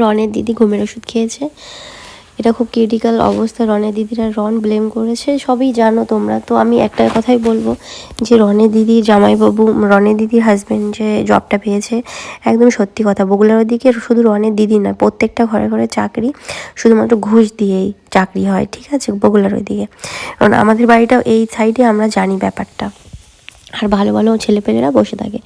রনের দিদি ঘুমের ওষুধ খেয়েছে। এটা খুব ক্রিটিক্যাল অবস্থা। রনের দিদিরা রন ব্লেম করেছে। সবই জানো তোমরা। তো আমি একটা কথাই বলব যে রনের দিদি, জামাইবাবু, রনের দিদির হাজব্যান্ড যে জবটা পেয়েছে, একদম সত্যি কথা। বগুলার দিকে শুধু রনের দিদি না প্রত্যেকটা ঘরে ঘরে চাকরি শুধুমাত্র ঘুষ দিয়েই চাকরি হয়, ঠিক আছে? বগুলার ওইদিকে। কারণ আমাদের বাড়িটাও এই সাইডে আমরা জানি ব্যাপারটা। আর ভালো ভালো ছেলেপেলেরা বসে থাকে।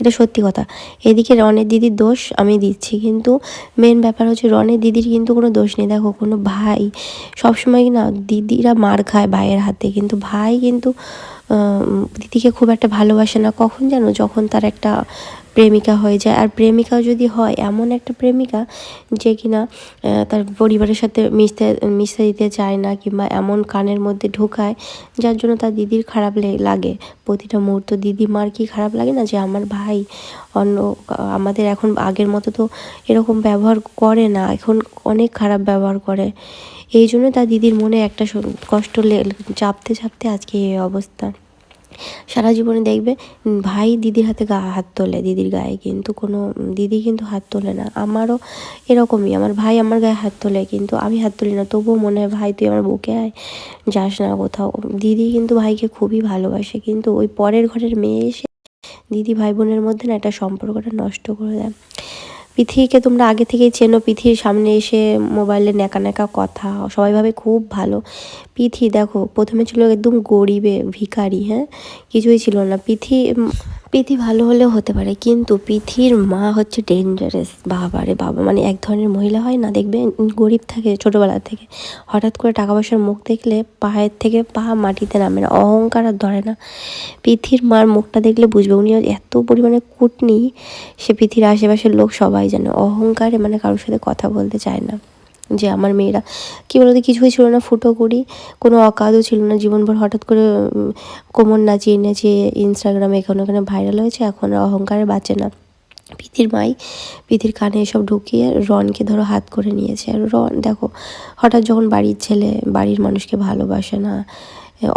এটা সত্যি কথা। এদিকে রনের দিদির দোষ আমি দিচ্ছি, কিন্তু মেন ব্যাপার হচ্ছে রনের দিদির কিন্তু কোনো দোষ নেই। দেখো, কোনো ভাই সবসময় না দিদিরা মার খায় ভাইয়ের হাতে, কিন্তু ভাই কিন্তু দিদিকে খুব একটা ভালোবাসে না। কখন জানো যখন তার একটা প্রেমিকা হয়ে যায়। আর প্রেমিকাও যদি হয়, এমন একটা প্রেমিকা যে কিনা তার পরিবারের সাথে মিশতে মিশতে দিতে চায় না কিংবা এমন কানের মধ্যে ঢোকায়, যার জন্য তার দিদির খারাপ লাগে। প্রতিটা মুহূর্ত দিদি মার কি খারাপ লাগে না যে আমার ভাই অন্য আমাদের এখন আগের মতো তো এরকম ব্যবহার করে না, এখন অনেক খারাপ ব্যবহার করে। এই জন্য তার দিদির মনে একটা কষ্ট চাপতে চাপতে আজকে এই অবস্থা। সারা জীবনে দেখবে ভাই দিদির হাতে গা, হাত তোলে, দিদির গায়ে কিন্তু কোনো দিদি কিন্তু হাত তোলে না। আমারও এরকমই, আমার ভাই আমার গায়ে হাত তোলে কিন্তু আমি হাত তুলি না। তবুও মনে হয়, ভাই, তুই আমার বুকে আয়, যাস না কোথাও। দিদি কিন্তু ভাইকে খুবই ভালোবাসে, কিন্তু ওই পরের ঘরের মেয়ে এসে দিদি ভাই বোনের মধ্যে না একটা সম্পর্কটা নষ্ট করে দেয়। পৃথিবীকে তোমরা আগে থেকেই চেনো। পৃথিবীর সামনে এসে মোবাইলে ন্যাকা ন্যাকা কথা। সবাই ভাবে খুব ভালো। পিথি, দেখো, প্রথমে ছিল একদম গরিবে ভিখারি হ্যাঁ? কিছুই ছিল না। পিথি পিথি ভালো হলেও হতে পারে, কিন্তু পিথির মা হচ্ছে ডেঞ্জারাস বাবা রে বাবা। মানে এক ধরনের মহিলা হয় না, দেখবে গরিব থাকে ছোটোবেলা থেকে। হঠাৎ করে টাকা পয়সার মুখ দেখলে পায়ের থেকে পা মাটিতে নামে না, অহংকার আর ধরে না। পিথির মার মুখটা দেখলে বুঝবে, উনি এত পরিমাণে কুটনি, সে পৃথিবীর আশেপাশের লোক সবাই জানে। অহংকারে মানে কারোর সাথে কথা বলতে চায় না। যে আমার মেয়েরা। কী বলতো, কিছুই ছিল না, ফুটো করি, কোনো অকাদও ছিল না। জীবনভর হঠাৎ করে কোমর নাচিয়ে নাচিয়ে ইনস্টাগ্রামে এখানে ওখানে ভাইরাল হয়েছে, এখন অহংকারে বাঁচে না। পিতির মাই পিতির কানে এসব ঢুকিয়ে রনকে ধরো হাত করে নিয়েছে। আর রন, দেখো, হঠাৎ যখন বাড়ির ছেলে, বাড়ির মানুষকে ভালোবাসে না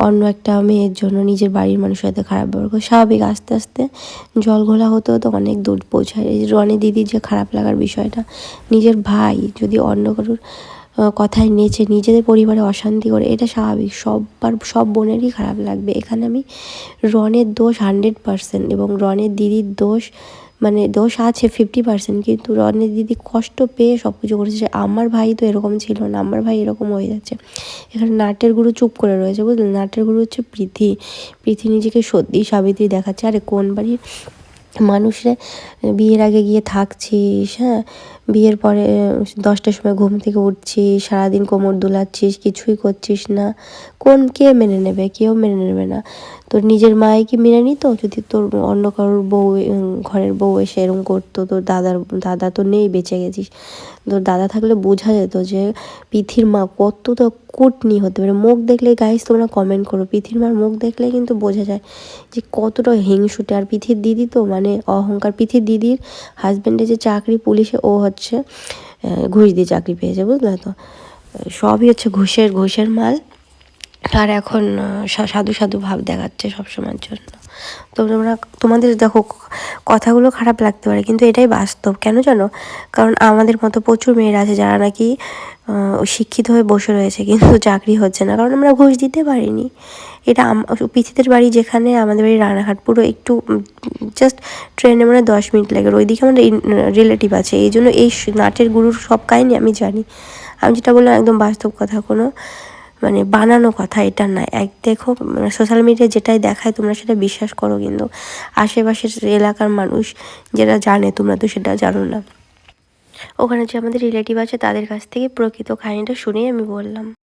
অন্য একটা মেয়ের জন্য নিজের বাড়ির মানুষের সাথে খারাপ ব্যবহার করে, স্বাভাবিক আস্তে আস্তে জল ঘোলা হতে হতে অনেক দূর পৌঁছায়। এই যে রনের দিদির যে খারাপ লাগার বিষয়টা, নিজের ভাই যদি অন্য কারোর কথায় নেচে নিজেদের পরিবারে অশান্তি করে, এটা স্বাভাবিক। সববার, সব বোনেরই খারাপ লাগবে। এখানে আমি রনের দোষ হান্ড্রেড পার্সেন্ট এবং রনের দিদির দোষ মানে দোষ আছে ফিফটি পার্সেন্ট কিন্তু রনের দিদি কষ্ট পেয়ে সব কিছু করেছে। আমার ভাই তো এরকম ছিল না, আমার ভাই এরকম হয়ে যাচ্ছে। এখানে নাটের গুরু চুপ করে রয়েছে বুঝলেন নাটের গুরু হচ্ছে প্রীতি। প্রীতি নিজেকে সত্যি সাবিত্রী দেখাচ্ছে। আরে কোন বাড়ির মানুষরা বিয়ের আগে গিয়ে থাকছিস হ্যাঁ? বিয়ের পরে দশটার সময় ঘুম থেকে উঠছিস, সারাদিন কোমর দুলাচ্ছিস, কিছুই করছিস না। কোন কে মেনে নেবে? কেউ মেনে নেবে না। তোর নিজের মায়ে কি মেনে নিত যদি তোর অন্য কারোর বউ ঘরের বউ এসে এরকম করতো, তোর দাদার, দাদা তো নেই বেঁচে গেছিস। তোর দাদা থাকলে বোঝা যেত যে পিথির মা কতটা কুটনি হতে পারে। মুখ দেখলে গাইস তোমরা কমেন্ট করো, পিথির মার মুখ দেখলে কিন্তু বোঝা যায় যে কতটা হিংসুটে। আর পিথির দিদি তো মানে অহংকার, পিথির দিদির হাজব্যান্ডের যে চাকরি পুলিশে ও হচ্ছে ঘুষ দিয়ে চাকরি পেয়েছে, বুঝলে তো? সবই হচ্ছে ঘুষের ঘুষের মাল। আর এখন সাধু সাধু ভাব দেখাচ্ছে সবসময়ের জন্য। তো তোমরা, তোমাদের দেখো, কথাগুলো খারাপ লাগতে পারে, কিন্তু এটাই বাস্তব। কেন জানো? কারণ আমাদের মতো প্রচুর মেয়েরা আছে যারা নাকি শিক্ষিত হয়ে বসে রয়েছে, কিন্তু চাকরি হচ্ছে না। কারণ আমরা ঘুষ দিতে পারিনি। এটা আম- বাড়ি যেখানে, আমাদের বাড়ি রানাঘাট, পুরো একটু জাস্ট ট্রেনে মানে দশ মিনিট লাগে। ওইদিকে আমাদের রিলেটিভ আছে। এই জন্য এই নাটের গুরুর সব কাহিনি আমি জানি। আমি যেটা বললাম একদম বাস্তব কথা কোনো। মানে বানানো কথা, এটা না। এক দেখো সোশ্যাল মিডিয়া যেটাই দেখায়, তোমরা সেটা বিশ্বাস করো কিন্তু আশেপাশের এলাকার মানুষ যেটা জানে, তোমরা তো সেটা জানো না। ওখানে যে আমাদের রিলেটিভ আছে, তাদের কাছ থেকে প্রকৃত কাহিনিটা শুনেই আমি বললাম।